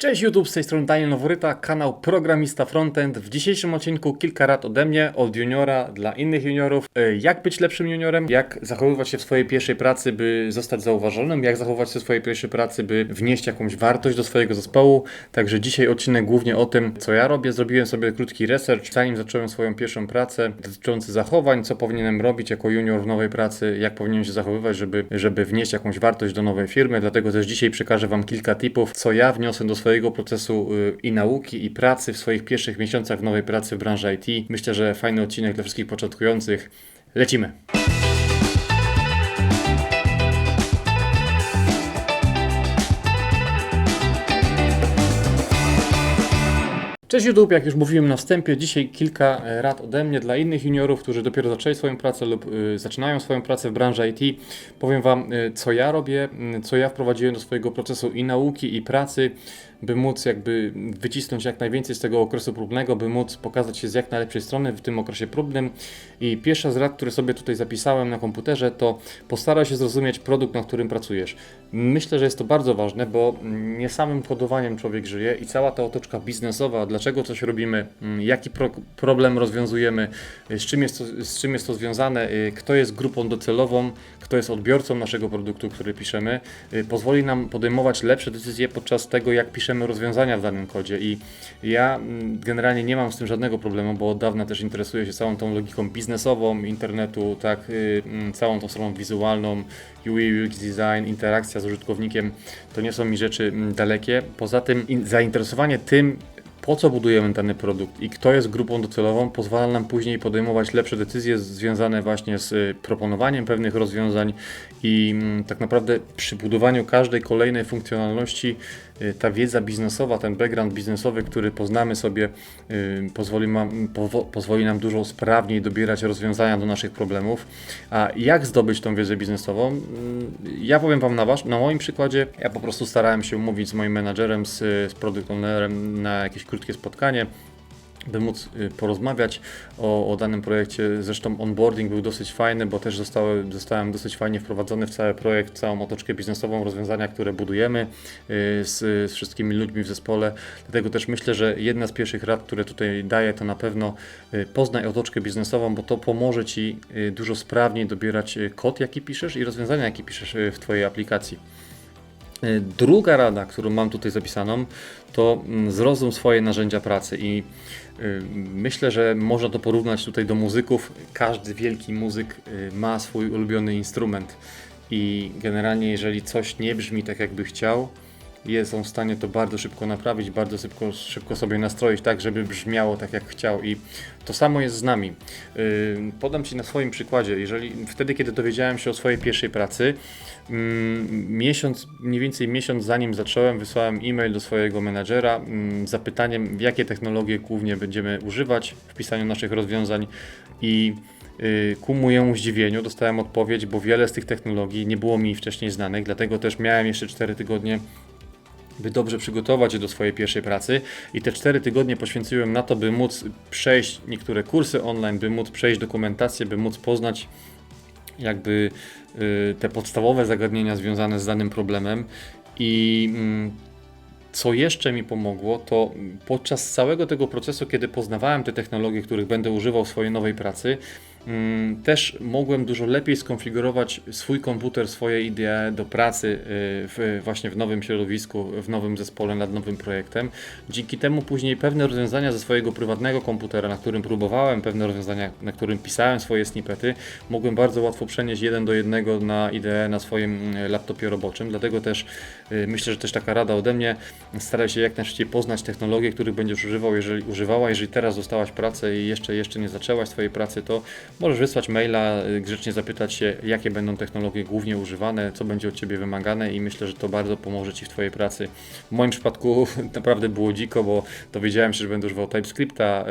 Cześć YouTube, z tej strony Daniel Noworyta, kanał Programista Frontend. W dzisiejszym odcinku kilka rad ode mnie, od juniora dla innych juniorów. E, Jak być lepszym juniorem, jak zachowywać się w swojej pierwszej pracy, by zostać zauważonym, jak zachowywać się w swojej pierwszej pracy, by wnieść jakąś wartość do swojego zespołu. Także dzisiaj odcinek głównie o tym, co ja robię. Zrobiłem sobie krótki research, zanim zacząłem swoją pierwszą pracę, dotyczący zachowań, co powinienem robić jako junior w nowej pracy, jak powinienem się zachowywać, żeby, żeby wnieść jakąś wartość do nowej firmy. Dlatego też dzisiaj przekażę Wam kilka tipów, co ja wniosę do swojego procesu y, i nauki, i pracy w swoich pierwszych miesiącach w nowej pracy w branży IT. Myślę, że fajny odcinek dla wszystkich początkujących. Lecimy! Cześć YouTube, jak już mówiłem na wstępie, dzisiaj kilka e, rad ode mnie dla innych juniorów, którzy dopiero zaczęli swoją pracę lub y, zaczynają swoją pracę w branży IT. Powiem Wam, y, co ja robię, co ja wprowadziłem do swojego procesu i nauki, i pracy, by móc jakby wycisnąć jak najwięcej z tego okresu próbnego, by móc pokazać się z jak najlepszej strony w tym okresie próbnym. I pierwsza z rad, które sobie tutaj zapisałem na komputerze, to postaraj się zrozumieć produkt, na którym pracujesz. Myślę, że jest to bardzo ważne, bo nie samym kodowaniem człowiek żyje i cała ta otoczka biznesowa, dlaczego coś robimy, mm, jaki pro problem rozwiązujemy, y, z czym, jest to, z czym jest to związane, y, kto jest grupą docelową, kto jest odbiorcą naszego produktu, który piszemy, y, pozwoli nam podejmować lepsze decyzje podczas tego, jak piszemy rozwiązania w danym kodzie. I ja mm, generalnie nie mam z tym żadnego problemu, bo od dawna też interesuję się całą tą logiką biznesową internetu, tak, y, mm, całą tą stroną wizualną, UI, UX design, interakcja z użytkownikiem, to nie są mi rzeczy mm, dalekie. Poza tym in- zainteresowanie tym, po co budujemy dany produkt i kto jest grupą docelową, pozwala nam później podejmować lepsze decyzje związane właśnie z y, proponowaniem pewnych rozwiązań i mm, tak naprawdę przy budowaniu każdej kolejnej funkcjonalności y, ta wiedza biznesowa, ten background biznesowy, który poznamy sobie, y, pozwoli, nam, pozwoli nam dużo sprawniej dobierać rozwiązania do naszych problemów. A jak zdobyć tą wiedzę biznesową? Mm, Ja powiem Wam na, wasz, na moim przykładzie. Ja po prostu starałem się umówić z moim menadżerem, z, z product ownerem na jakieś krótkie spotkanie by móc y, porozmawiać o, o danym projekcie. Zresztą onboarding był dosyć fajny, bo też zostały, zostałem dosyć fajnie wprowadzony w cały projekt, całą otoczkę biznesową, rozwiązania, które budujemy y, z, z wszystkimi ludźmi w zespole. Dlatego też myślę, że jedna z pierwszych rad, które tutaj daję, to na pewno y, poznaj otoczkę biznesową, bo to pomoże Ci dużo sprawniej dobierać kod, jaki piszesz i rozwiązania, jakie piszesz w Twojej aplikacji. Y, Druga rada, którą mam tutaj zapisaną, to mm, zrozum swoje narzędzia pracy i y, myślę, że można to porównać tutaj do muzyków. Każdy wielki muzyk y, ma swój ulubiony instrument i generalnie jeżeli coś nie brzmi tak jakby chciał, jest on w stanie to bardzo szybko naprawić, bardzo szybko, szybko sobie nastroić tak, żeby brzmiało tak jak chciał. I to samo jest z nami. Yy, podam Ci na swoim przykładzie, jeżeli wtedy, kiedy dowiedziałem się o swojej pierwszej pracy, mm, miesiąc, mniej więcej miesiąc zanim zacząłem, wysłałem e-mail do swojego menadżera mm, z zapytaniem, jakie technologie głównie będziemy używać w pisaniu naszych rozwiązań. I y, ku mojemu zdziwieniu dostałem odpowiedź, bo wiele z tych technologii nie było mi wcześniej znanych, dlatego też miałem jeszcze 4 tygodnie by dobrze przygotować się do swojej pierwszej pracy. I te 4 tygodnie poświęciłem na to, by móc przejść niektóre kursy online, by móc przejść dokumentację, by móc poznać jakby y, te podstawowe zagadnienia związane z danym problemem. I mm, co jeszcze mi pomogło, to podczas całego tego procesu, kiedy poznawałem te technologie, których będę używał w swojej nowej pracy, też mogłem dużo lepiej skonfigurować swój komputer, swoje idee do pracy y, w, właśnie w nowym środowisku, w nowym zespole, nad nowym projektem. Dzięki temu później pewne rozwiązania ze swojego prywatnego komputera, na którym próbowałem, pewne rozwiązania, na którym pisałem swoje snippety, mogłem bardzo łatwo przenieść jeden do jednego na IDE na swoim y, laptopie roboczym. Dlatego też y, myślę, że też taka rada ode mnie, staraj się jak najszybciej poznać technologie, których będziesz używał, jeżeli używała, jeżeli teraz dostałaś pracę i jeszcze, jeszcze nie zaczęłaś swojej pracy, to możesz wysłać maila, y, grzecznie zapytać się, jakie będą technologie głównie używane, co będzie od Ciebie wymagane i myślę, że to bardzo pomoże Ci w Twojej pracy. W moim przypadku naprawdę było dziko, bo dowiedziałem się, że będę używał TypeScripta,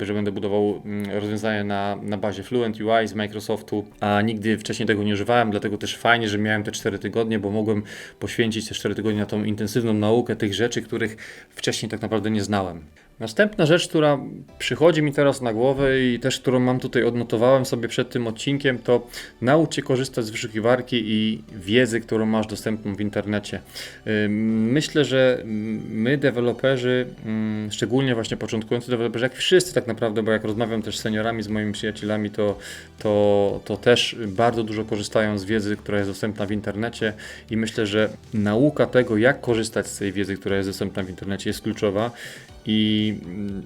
y, że będę budował mm, rozwiązania na, na bazie Fluent UI z Microsoftu, a nigdy wcześniej tego nie używałem, dlatego też fajnie, że miałem te 4 tygodnie, bo mogłem poświęcić te 4 tygodnie na tą intensywną naukę tych rzeczy, których wcześniej tak naprawdę nie znałem. Następna rzecz, która przychodzi mi teraz na głowę i też którą mam tutaj odnotowałem sobie przed tym odcinkiem, to naucz się korzystać z wyszukiwarki i wiedzy, którą masz dostępną w internecie. Myślę, że my, deweloperzy, szczególnie właśnie początkujący deweloperzy, jak wszyscy tak naprawdę, bo jak rozmawiam też z seniorami, z moimi przyjacielami, to, to, to też bardzo dużo korzystają z wiedzy, która jest dostępna w internecie i myślę, że nauka tego, jak korzystać z tej wiedzy, która jest dostępna w internecie jest kluczowa i mm,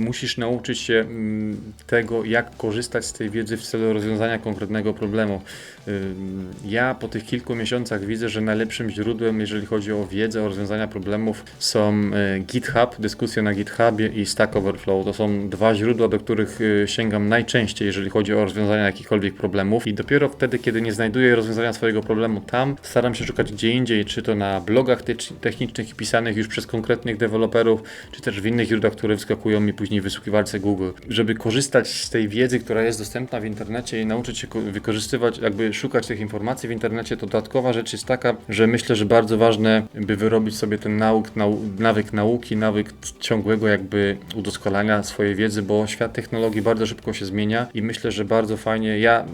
musisz nauczyć się mm, tego, jak korzystać z tej wiedzy w celu rozwiązania konkretnego problemu. Ym, Ja po tych kilku miesiącach widzę, że najlepszym źródłem, jeżeli chodzi o wiedzę, o rozwiązania problemów, są e, GitHub, dyskusje na GitHubie i Stack Overflow. To są dwa źródła, do których e, sięgam najczęściej, jeżeli chodzi o rozwiązania jakichkolwiek problemów. I dopiero wtedy, kiedy nie znajduję rozwiązania swojego problemu tam, staram się szukać gdzie indziej, czy to na blogach tech- technicznych pisanych już przez konkretnych deweloperów, czy też w innych źródłach, które wyskakują mi później w wyszukiwarce Google. Żeby korzystać z tej wiedzy, która jest dostępna w internecie i nauczyć się ko- wykorzystywać, jakby szukać tych informacji w internecie, to dodatkowa rzecz jest taka, że myślę, że bardzo ważne, by wyrobić sobie ten nauk, nau- nawyk nauki, nawyk ciągłego jakby udoskonalania swojej wiedzy, bo świat technologii bardzo szybko się zmienia i myślę, że bardzo fajnie, ja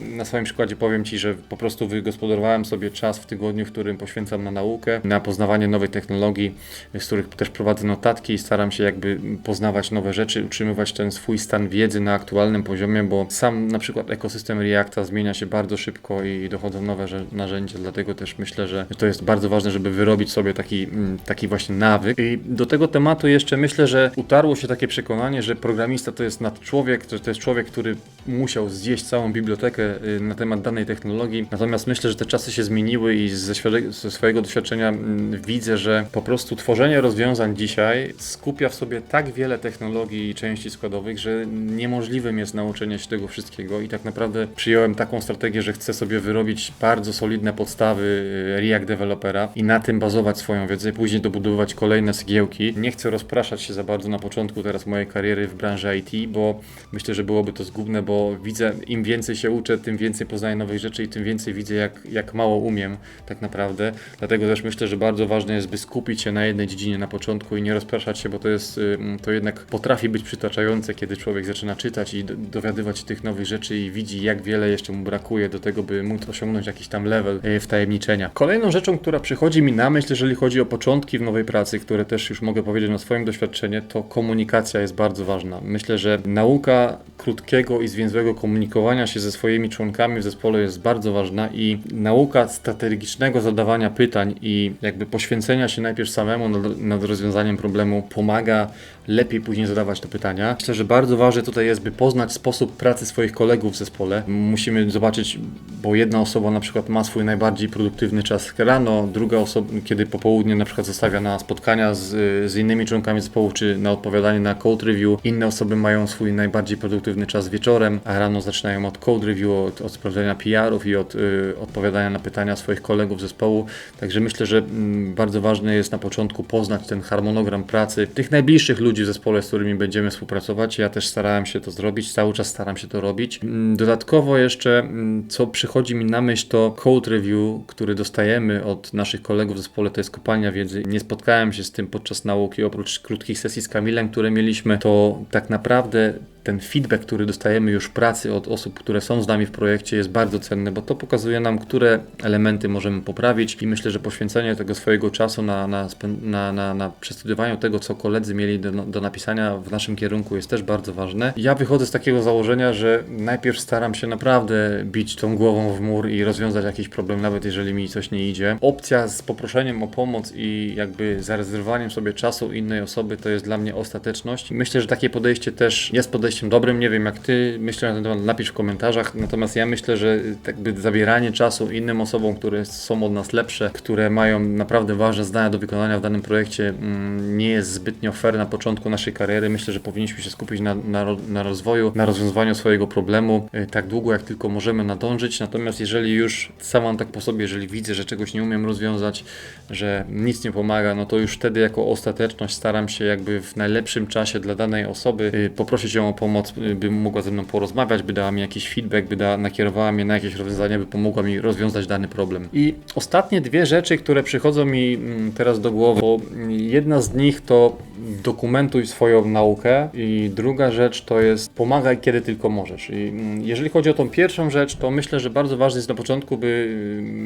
na swoim przykładzie powiem Ci, że po prostu wygospodarowałem sobie czas w tygodniu, w którym poświęcam na naukę, na poznawanie nowej technologii, z których też prowadzę notatki i staram się jakby poznawać nowe rzeczy, utrzymywać ten swój stan wiedzy na aktualnym poziomie, bo sam na przykład ekosystem Reacta zmienia się bardzo szybko i dochodzą nowe narzędzia, dlatego też myślę, że to jest bardzo ważne, żeby wyrobić sobie taki, mm, taki właśnie nawyk. I do tego tematu jeszcze myślę, że utarło się takie przekonanie, że programista to jest nadczłowiek, to, to jest człowiek, który musiał zjeść całą bibliotekę y, na temat danej technologii. Natomiast myślę, że te czasy się zmieniły i ze, ze swojego doświadczenia mm, widzę, że po prostu tworzenie rozwiązań dzisiaj skupia w sobie tak wiele technologii i części składowych, że niemożliwym jest nauczenie się tego wszystkiego i tak naprawdę przyjąłem taką strategię, że chcę sobie wyrobić bardzo solidne podstawy y, React Developera i na tym bazować swoją wiedzę później dobudowywać kolejne cegiełki. Nie chcę rozpraszać się za bardzo na początku teraz mojej kariery w branży IT, bo myślę, że byłoby to zgubne, bo widzę, im więcej się uczę, tym więcej poznaję nowych rzeczy i tym więcej widzę, jak, jak mało umiem tak naprawdę. Dlatego też myślę, że bardzo ważne jest, by skupić się na jednej dziedzinie na początku i nie rozpraszać się, bo to jest, y, to jednak potrafi być przytaczające, kiedy człowiek zaczyna czytać i do, dowiadywać się tych nowych rzeczy i widzi, jak wiele jeszcze mu brakuje do tego, by móc osiągnąć jakiś tam level y, wtajemniczenia. Kolejną rzeczą, która przychodzi mi na myśl, jeżeli chodzi o początki w nowej pracy, które też już mogę powiedzieć na swoim doświadczeniu, to komunikacja jest bardzo ważna. Myślę, że nauka krótkiego i zwięzłego komunikowania się ze swoimi członkami w zespole jest bardzo ważna i nauka strategicznego zadawania pytań i jakby poświęcenia się najpierw samemu nad, nad rozwiązaniem problemu pomaga lepiej później zadawać te pytania. Myślę, że bardzo ważne tutaj jest, by poznać sposób pracy swoich kolegów w zespole. Musimy zobaczyć, bo jedna osoba na przykład ma swój najbardziej produktywny czas rano, druga osoba, kiedy po południu na przykład zostawia na spotkania z, z innymi członkami zespołu, czy na odpowiadanie na code review. Inne osoby mają swój najbardziej produktywny czas wieczorem, a rano zaczynają od code review, od, od sprawdzania PR-ów i od y, odpowiadania na pytania swoich kolegów zespołu. Także myślę, że mm, bardzo ważne jest na początku poznać ten harmonogram pracy tych najbliższych ludzi w zespole, z którymi będziemy współpracować. Ja też starałem się to zrobić, cały czas staram się to robić. Mm, Dodatkowo jeszcze, mm, co przychodzi mi na myśl, to code review, który dostajemy od naszych kolegów w zespole, to jest kopalnia wiedzy. Nie spotkałem się z tym podczas nauki, oprócz krótkich sesji z Kamilem, które mieliśmy, to tak naprawdę ten feedback, który dostajemy już pracy od osób, które są z nami w projekcie, jest bardzo cenny, bo to pokazuje nam, które elementy możemy poprawić i myślę, że poświęcenie tego swojego czasu na, na, na, na, na przestudiowaniu tego, co koledzy mieli do, do napisania w naszym kierunku jest też bardzo ważne. Ja wychodzę z takiego założenia, że najpierw staram się naprawdę bić tą głową w mur i rozwiązać jakiś problem, nawet jeżeli mi coś nie idzie. Opcja z poproszeniem o pomoc i jakby zarezerwowaniem sobie czasu innej osoby to jest dla mnie ostateczność. Myślę, że takie podejście też jest podejściem dobrym. Nie wiem jak ty myślę na ten temat, napisz w komentarzach. Natomiast ja myślę, że jakby zabieranie czasu innym osobom, które są od nas lepsze, które mają naprawdę ważne zdania do wykonania w danym projekcie, mm, nie jest zbytnio fair na początku naszej kariery. Myślę, że powinniśmy się skupić na, na, na rozwoju, na rozwiązywaniu swojego problemu y, tak długo, jak tylko możemy nadążyć. Natomiast jeżeli już sam mam tak po sobie, jeżeli widzę, że czegoś nie umiem rozwiązać, że nic nie pomaga, no to już wtedy jako ostateczność staram się jakby w najlepszym czasie dla danej osoby y, poprosić ją o pomoc, y, by mogła ze mną porozmawiać, by dała mi jakiś feedback, by da, nakierowała mnie na jakieś rozwiązanie, by pomogła mi rozwiązać dany problem. I ostatnie dwie rzeczy, które przychodzą mi mm, teraz do głowy, mm, jedna z nich to dokumentuj swoją naukę i druga rzecz to jest pomagaj kiedy tylko możesz. I mm, jeżeli chodzi o tą pierwszą rzecz, to myślę, że bardzo ważne jest na początku, by,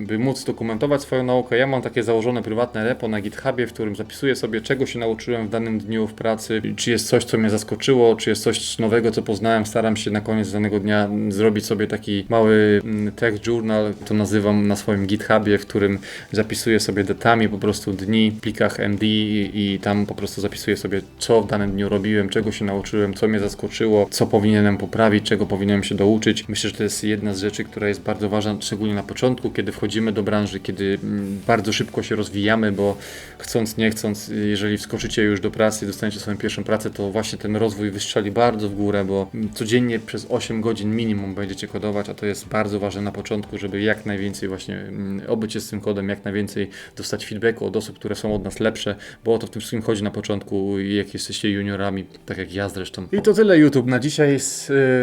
by móc dokumentować swoją naukę. Ja mam takie założone prywatne repo na GitHubie, w którym zapisuję sobie, czego się nauczyłem w danym dniu w pracy, czy jest coś, co mnie zaskoczyło, czy jest coś nowego, co poznałem. Staram się na koniec danego dnia zrobić sobie taki mały mm, text journal, to nazywam na swoim GitHubie, w którym zapisuję sobie datami po prostu dni w plikach MD i tam po prostu zapisuję sobie, co w danym dniu robiłem, czego się nauczyłem, co mnie zaskoczyło, co powinienem poprawić, czego powinienem się douczyć. Myślę, że to jest jedna z rzeczy, która jest bardzo ważna, szczególnie na początku, kiedy wchodzimy do branży, kiedy mm, bardzo szybko się rozwijamy, bo chcąc, nie chcąc, jeżeli wskoczycie już do pracy dostaniecie swoją pierwszą pracę, to właśnie ten rozwój wystrzeli bardzo w górę, bo codziennie przez 8 godzin minimum będziecie kodować, a to jest bardzo ważne na początku, żeby jak najwięcej właśnie mm, obyć się z tym kodem, jak najwięcej dostać feedbacku od osób, które są od nas lepsze, bo o to w tym wszystkim chodzi na początku, jak jesteście juniorami, tak jak ja zresztą. I to tyle YouTube na dzisiaj.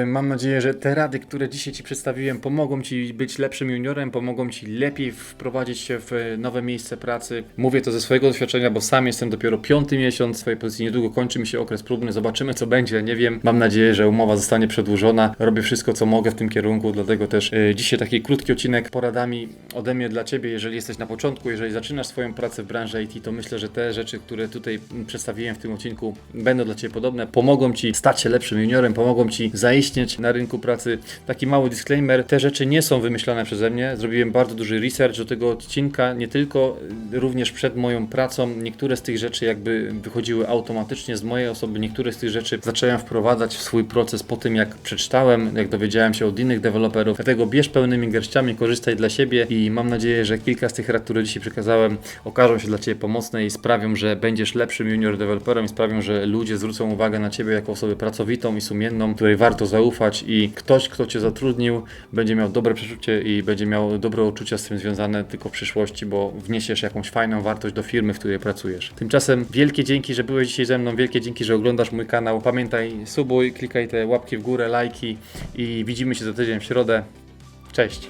Y, Mam nadzieję, że te rady, które dzisiaj Ci przedstawiłem, pomogą Ci być lepszym juniorem, pomogą Ci lepiej wprowadzić się w y, nowe miejsce pracy. Mówię to ze swojego doświadczenia, bo sam jestem dopiero piąty miesiąc swojej pozycji, niedługo kończy mi się okres próbny, zobaczymy co będzie, nie wiem. Mam nadzieję, że umowa zostanie przedłużona. Robię wszystko, co mogę w tym kierunku, dlatego też y, dzisiaj taki krótki odcinek poradami ode mnie dla Ciebie, jeżeli jesteś na początku, jeżeli zaczynasz swoją pracę w branży IT, to myślę, że te rzeczy, które tutaj przedstawiłem w tym odcinku, będą dla Ciebie podobne. Pomogą Ci stać się lepszym juniorem, pomogą Ci zaistnieć na rynku pracy. Taki mały disclaimer, te rzeczy nie są wymyślone przeze mnie. Zrobiłem bardzo duży research do tego odcinka, nie tylko, y, również przed moją pracą. Niektóre z tych rzeczy jakby wychodziły automatycznie z mojej osoby, niektóre z tych rzeczy zacząłem wprowadzać w swój proces po tym, jak przeczytałem, jak dowiedziałem się od innych deweloperów. Dlatego bierz pełnymi garściami, korzystaj dla siebie i mam nadzieję, że kilka z tych rad, które dzisiaj przekazałem, okażą się dla Ciebie pomocne i sprawią, że będziesz lepszym junior deweloperem i sprawią, że ludzie zwrócą uwagę na Ciebie jako osobę pracowitą i sumienną, której warto zaufać i ktoś, kto Cię zatrudnił, będzie miał dobre przeczucie i będzie miał dobre uczucia z tym związane tylko w przyszłości, bo wniesiesz jakąś fajną wartość do firmy, w której pracujesz. Tymczasem wielkie dzięki, że byłeś dzisiaj ze mną, wielkie dzięki, że oglądasz mój kanał. Pamiętaj, subuj, klikaj te łapki w górę, lajki i widzimy się za tydzień w środę. Cześć!